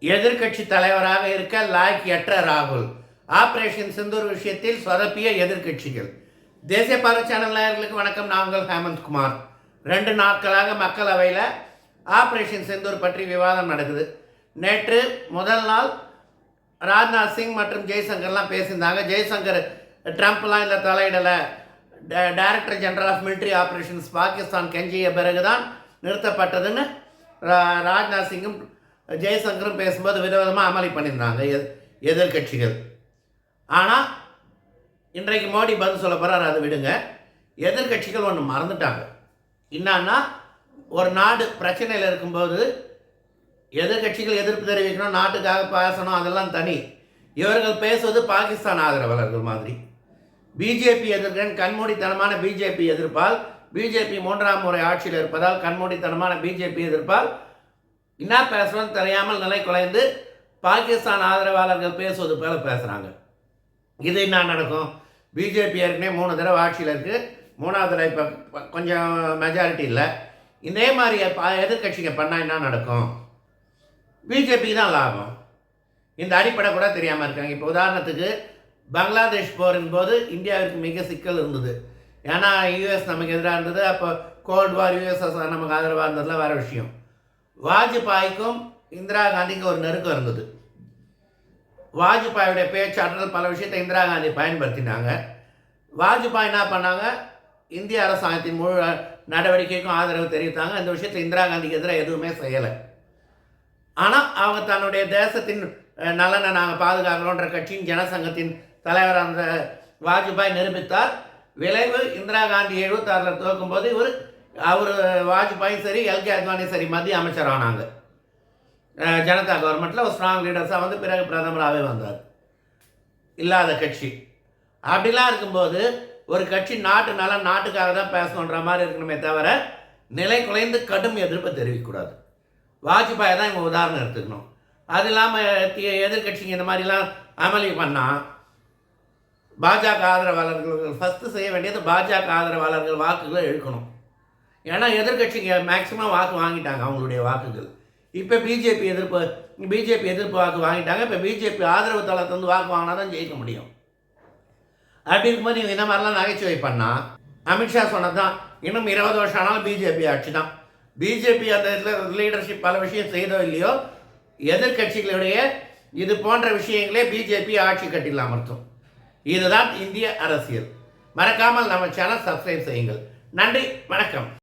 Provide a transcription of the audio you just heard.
எதிர்க்கட்சி தலைவராக இருக்க லாய்க்கியற்ற ராகுல். ஆபரேஷன் சிந்தூர் விஷயத்தில் சொதப்பிய எதிர்க்கட்சிகள். தேசிய பார்வை சேனல் நேயர்களுக்கு வணக்கம். நாங்கள் ஹேமந்த் குமார். ரெண்டு நாட்களாக மக்களவையில் ஆபரேஷன் சிந்தூர் பற்றி விவாதம் நடக்குது. நேற்று முதல் நாள் ராஜ்நாத் சிங் மற்றும் ஜெய்சங்கர்லாம் பேசியிருந்தாங்க. ஜெய்சங்கர் ட்ரம்ப்லாம் இதில் தலையிடலை. ட- director general of military operations Pakistan கெஞ்சிய பிறகுதான் நிறுத்தப்பட்டதுன்னு ரா- ராஜ்நாத் சிங்கும் ஜெய்சங்கரும் பேசும்போது விதவிதமாக அமளி பண்ணியிருந்தாங்க எதிர் எதிர்கட்சிகள் ஆனால் இன்றைக்கு மோடி பதில் சொல்ல போகிறார் அதை விடுங்க. எதிர்கட்சிகள் ஒன்று மறந்துட்டாங்க. என்னன்னா ஒரு நாடு பிரச்சனையில் இருக்கும்போது எதிர்கட்சிகள் எதிர்ப்பு தெரிவிக்கணும் நாட்டுக்காக பேசணும் அதெல்லாம் தனி. இவர்கள் பேசுவது பாகிஸ்தான் ஆதரவாளர்கள் மாதிரி. பிஜேபி எதிர்க்கிறேன் கண்மூடித்தனமான பிஜேபி எதிர்ப்பால் பிஜேபி மூன்றாம் முறை ஆட்சியில் இருப்பதால் கண்மூடித்தனமான பிஜேபி எதிர்ப்பால் என்ன பேசுகிறோன்னு தெரியாமல் நிலை குலைந்து பாகிஸ்தான் ஆதரவாளர்கள் பேசுவது போல பேசுகிறாங்க இது என்ன நடக்கும்? பிஜேபி ஏற்கனவே மூணு தடவை ஆட்சியில் இருக்குது மூணாவது தடவை இப்போ கொஞ்சம் மெஜாரிட்டி இல்லை. இதே மாதிரி ப- எதிர்க்கட்சிங்க பண்ணால் என்ன நடக்கும்? பிஜேபி தான் லாபம். இந்த அடிப்படை கூட தெரியாமல் இருக்காங்க. இப்போ உதாரணத்துக்கு பங்களாதேஷ் போரின் போது இந்தியாவிற்கு மிக சிக்கல் இருந்தது. ஏன்னா யூஎஸ் நமக்கு எதிராக இருந்தது. அப்போ கோல்ட் வார் யூஎஸ்எஸ் நமக்கு ஆதரவாக இருந்ததுலாம் வேறு விஷயம். வாஜ்பாய்க்கும் இந்திரா காந்திக்கும் ஒரு நெருக்கம் இருந்தது. வாஜ்பாயுடைய பேச்சாற்றல் பல விஷயத்தை இந்திரா காந்தி பயன்படுத்தினாங்க. வாஜ்பாய் என்ன பண்ணாங்க? இந்திய அரசாங்கத்தின் முழு நடவடிக்கைக்கும் ஆதரவு தெரிவித்தாங்க. இந்த விஷயத்தில் இந்திரா காந்திக்கு எதிராக எதுவுமே செய்யலை. ஆனால் அவங்க தன்னுடைய தேசத்தின் நலனை நாங்கள் பாதுகாக்கிறோன்ற கட்சியின் ஜனசங்கத்தின் தலைவர் அந்த வாஜ்பாய் நிரூபித்தார். விளைவு இந்திரா காந்தி எழுபத்தாறில் துவக்கும்போது இவர் அவர் வாஜ்பாயும் சரி எல்கே அத்வானியும் சரி மத்திய அமைச்சர் ஆனாங்க. ஜனதா கவர்மெண்ட்டில் ஒரு ஸ்ட்ராங் லீடர்ஸாக வந்து பிறகு பிரதமராகவே வந்தார். இல்லாத கட்சி. அப்படிலாம் இருக்கும்போது ஒரு கட்சி நாட்டு நாட்டுக்காக தான் பேசணுன்ற மாதிரி இருக்கணுமே தவிர நிலை குலைந்து கடும் எதிர்ப்பை தெரிவிக்கக்கூடாது. வாஜ்பாயை தான் இவங்க உதாரணம் எடுத்துக்கணும். அது இல்லாமல் எதிர்கட்சிங்க இந்த மாதிரிலாம் அமளி பண்ணால் பாஜக ஆதரவாளர்கள் ஃபஸ்ட்டு செய்ய வேண்டியது பாஜக ஆதரவாளர்கள் வாக்குகளை இழுக்கணும். ஏன்னா எதிர்கட்சிங்க மேக்சிமம் வாக்கு வாங்கிட்டாங்க அவங்களுடைய வாக்குகள். இப்போ பிஜேபி எதிர்ப்பு பிஜேபி எதிர்ப்பு வாக்கு வாங்கிட்டாங்க. இப்போ பிஜேபி ஆதரவு தளத்தை வந்து வாக்கு வாங்கினா தான் ஜெயிக்க முடியும். அப்படி இருக்கும்போது நீங்கள் இந்த மாதிரிலாம் நகைச்சுவை பண்ணால் அமித்ஷா சொன்னது தான் இன்னும் இருபது வருஷம் ஆனாலும் பிஜேபி ஆட்சி தான் பிஜேபி அந்த இதில் லீடர்ஷிப் பல விஷயம் செய்தோ இல்லையோ எதிர்க்கட்சிகளுடைய இது போன்ற விஷயங்களே பிஜேபி ஆட்சி கட்டில் அமர்த்தும். இதுதான் இந்திய அரசியல். மறக்காமல் நம்ம சேனல் சப்ஸ்கிரைப் செய்யுங்கள். நன்றி வணக்கம்.